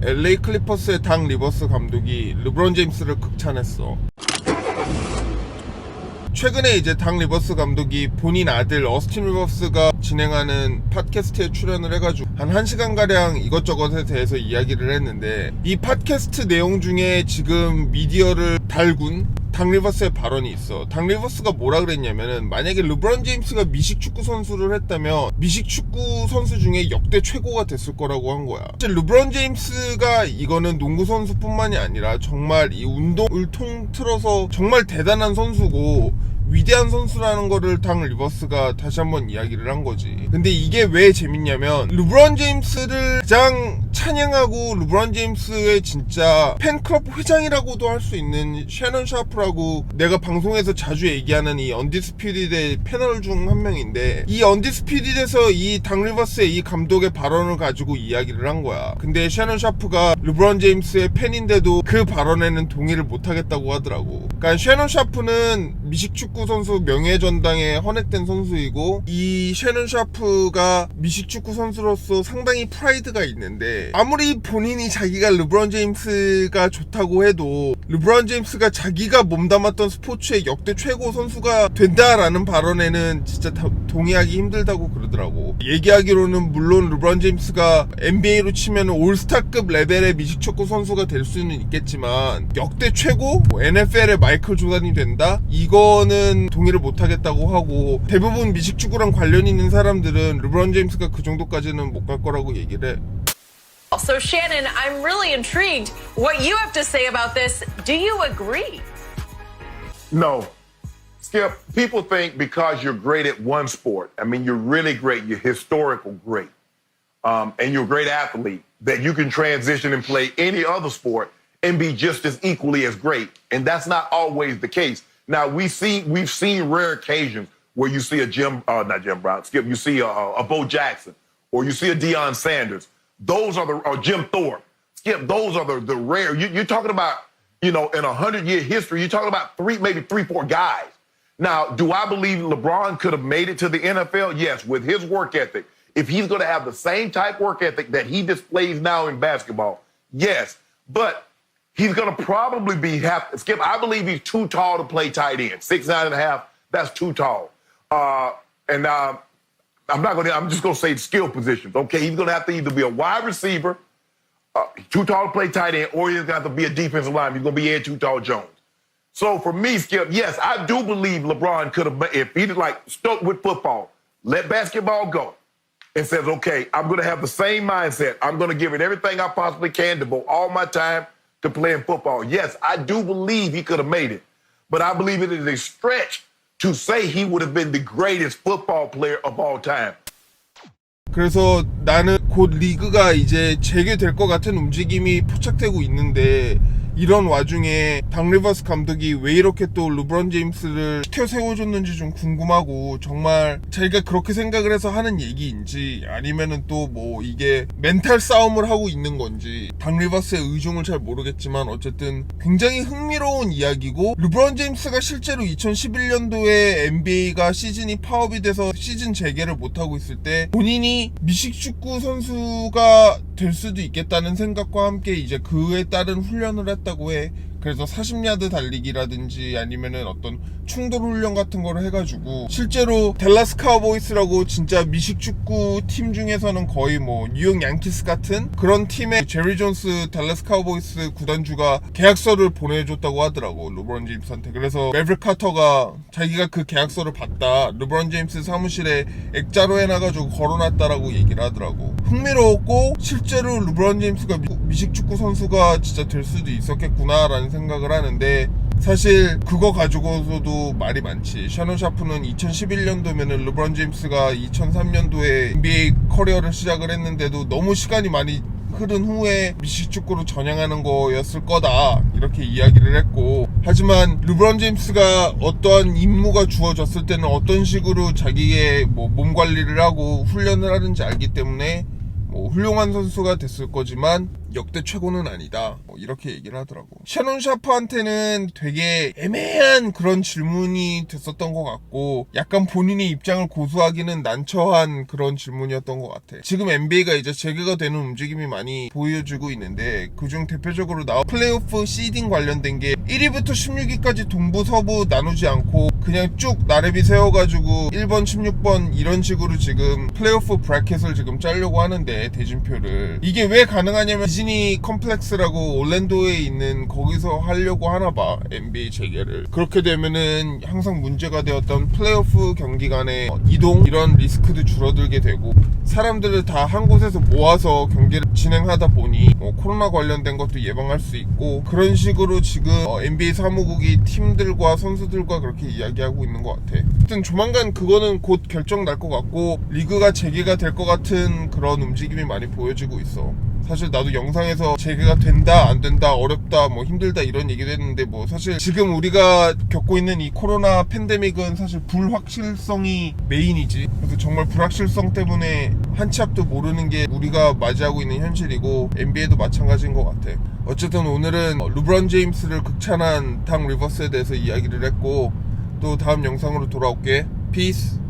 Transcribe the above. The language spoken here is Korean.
LA 클리퍼스의 당 리버스 감독이 르브론 제임스를 극찬했어. 최근에 이제 당 리버스 감독이 본인 아들 어스틴 리버스가 진행하는 팟캐스트에 출연을 해가지고 한 1시간 가량 이것저것에 대해서 이야기를 했는데 이 팟캐스트 내용 중에 지금 미디어를 달군 당 리버스의 발언이 있어. 당 리버스가 뭐라 그랬냐면은 만약에 르브론 제임스가 미식 축구 선수를 했다면 미식 축구 선수 중에 역대 최고가 됐을 거라고 한 거야. 사실 르브론 제임스가 이거는 농구 선수뿐만이 아니라 정말 이 운동을 통틀어서 정말 대단한 선수고 위대한 선수라는 거를 당 리버스가 다시 한번 이야기를 한 거지. 근데 이게 왜 재밌냐면 르브론 제임스를 가장 찬양하고 르브론 제임스의 진짜 팬클럽 회장이라고도 할 수 있는 셰넌 샤프라고 내가 방송에서 자주 얘기하는 이 언디스피디드의 패널 중 한 명인데 이 언디스피디드에서 이 당 리버스의 이 감독의 발언을 가지고 이야기를 한 거야. 근데 셰넌 샤프가 르브론 제임스의 팬인데도 그 발언에는 동의를 못 하겠다고 하더라고. 그러니까 셰넌 샤프는 미식축구 선수 명예전당에 헌액된 선수이고 이 셰넌 샤프가 미식축구 선수로서 상당히 프라이드가 있는데 아무리 본인이 자기가 르브론 제임스가 좋다고 해도 르브론 제임스가 자기가 몸담았던 스포츠의 역대 최고 선수가 된다라는 발언에는 진짜 다- 동의하기 힘들다고 그러더라고. 얘기하기로는 물론 르브론 제임스가 NBA로 치면 올스타급 레벨의 미식축구 선수가 될 수는 있겠지만 역대 최고 뭐 NFL의 마이클 조단이 된다? 이거 는 동의를 못 하겠다고 하고 대부분 미식축구랑 관련 있는 사람들은 르브론 제임스가 그 정도까지는 못 갈 거라고 얘기를 해. So, Shannon, I'm really intrigued what you have to say about this. Do you agree? No. Skip, people think because you're great at one sport, I mean, you're really great, you're historical great, um, and you're a great athlete, that you can transition and play any other sport and be just as equally as great. And that's not always the case. Now, we see, we've seen rare occasions where you see a Jim, uh, not Jim Brown, Skip, you see a, a Bo Jackson, or you see a Deion Sanders. Those are the, or Jim Thorpe. Skip, those are the, the rare. You, you're talking about, you know, in a hundred year history, you're talking about three, maybe three, four guys. Now, do I believe LeBron could have made it to the NFL? Yes, with his work ethic. If he's going to have the same type work ethic that he displays now in basketball, yes. But he's going to probably be half. Skip, I believe he's too tall to play tight end. Six nine and a half. That's too tall. Uh, and uh, I'm not going to. I'm just going to say skill positions. Okay, he's going to have to either be a wide receiver, uh, too tall to play tight end, or he's going to have to be a defensive lineman. He's going to be Ed Too Tall Jones. So for me, Skip, yes, I do believe LeBron could have, if he did like stuck with football, let basketball go, and says, okay, I'm going to have the same mindset. I'm going to give it everything I possibly can, to devote all my time to playing football. Yes, I do believe he could have made it, but I believe it is a stretch to say he would have been the greatest football player of all time. 그래서 나는 곧 리그가 이제 재개될 것 같은 움직임이 포착되고 있는데 이런 와중에 당 리버스 감독이 왜 이렇게 또 르브론 제임스를 시켜 세워줬는지 좀 궁금하고 정말 자기가 그렇게 생각을 해서 하는 얘기인지 아니면은 또 뭐 이게 멘탈 싸움을 하고 있는 건지 당 리버스의 의중을 잘 모르겠지만 어쨌든 굉장히 흥미로운 이야기고 르브론 제임스가 실제로 2011년도에 NBA가 시즌이 파업이 돼서 시즌 재개를 못하고 있을 때 본인이 미식축구 선수가 될 수도 있겠다는 생각과 함께 이제 그에 따른 훈련을 했다고 해. 그래서 40야드 달리기라든지 아니면은 어떤 충돌 훈련 같은 거를 해가지고 실제로 델라스 카우보이스라고 진짜 미식 축구 팀 중에서는 거의 뭐 뉴욕 양키스 같은 그런 팀에 제리 존스 델라스 카우보이스 구단주가 계약서를 보내줬다고 하더라고 르브론 제임스한테. 그래서 메브릭 카터가 자기가 그 계약서를 받다. 르브론 제임스 사무실에 액자로 해놔가지고 걸어놨다라고 얘기를 하더라고. 흥미로웠고 실제로 르브론 제임스가 미- 미식축구 선수가 진짜 될 수도 있었겠구나라는 생각을 하는데 사실 그거 가지고서도 말이 많지. 샤논 샤프는 2011년도면은 르브론 제임스가 2003년도에 NBA 커리어를 시작을 했는데도 너무 시간이 많이 흐른 후에 미식축구로 전향하는 거였을 거다 이렇게 이야기를 했고 하지만 르브론 제임스가 어떠한 임무가 주어졌을 때는 어떤 식으로 자기의 뭐 몸 관리를 하고 훈련을 하는지 알기 때문에 뭐 훌륭한 선수가 됐을 거지만 역대 최고는 아니다. 뭐 이렇게 얘기를 하더라고. 샤논 샤프한테는 되게 애매한 그런 질문이 됐었던 것 같고 약간 본인의 입장을 고수하기는 난처한 그런 질문이었던 것 같아. 지금 NBA가 이제 재개가 되는 움직임이 많이 보여주고 있는데 그중 대표적으로 나온 플레이오프 시딩 관련된 게 1위부터 16위까지 동부 서부 나누지 않고 그냥 쭉 나래비 세워가지고 1번 16번 이런 식으로 지금 플레이오프 브래켓을 지금 짜려고 하는데 대진표를. 이게 왜 가능하냐면 디즈니 컴플렉스라고 올랜도에 있는 거기서 하려고 하나 봐 NBA 재개를. 그렇게 되면은 항상 문제가 되었던 플레이오프 경기 간의 이동 이런 리스크도 줄어들게 되고 사람들을 다 한 곳에서 모아서 경기를 진행하다 보니 뭐 코로나 관련된 것도 예방할 수 있고 그런 식으로 지금 어, NBA 사무국이 팀들과 선수들과 그렇게 이야기하고 있는 것 같아. 하여튼 조만간 그거는 곧 결정 날 것 같고 리그가 재개가 될 것 같은 그런 움직임이 많이 보여지고 있어. 사실 나도 영상에서 재개가 된다 안 된다 어렵다 뭐 힘들다 이런 얘기도 했는데 뭐 사실 지금 우리가 겪고 있는 이 코로나 팬데믹은 사실 불확실성이 메인이지. 그래서 정말 불확실성 때문에 한 치 앞도 모르는 게 우리가 맞이하고 있는 현실이고 NBA도 마찬가지인 것 같아. 어쨌든 오늘은 르브론 제임스를 극찬한 당 리버스에 대해서 이야기를 했고 또 다음 영상으로 돌아올게. 피스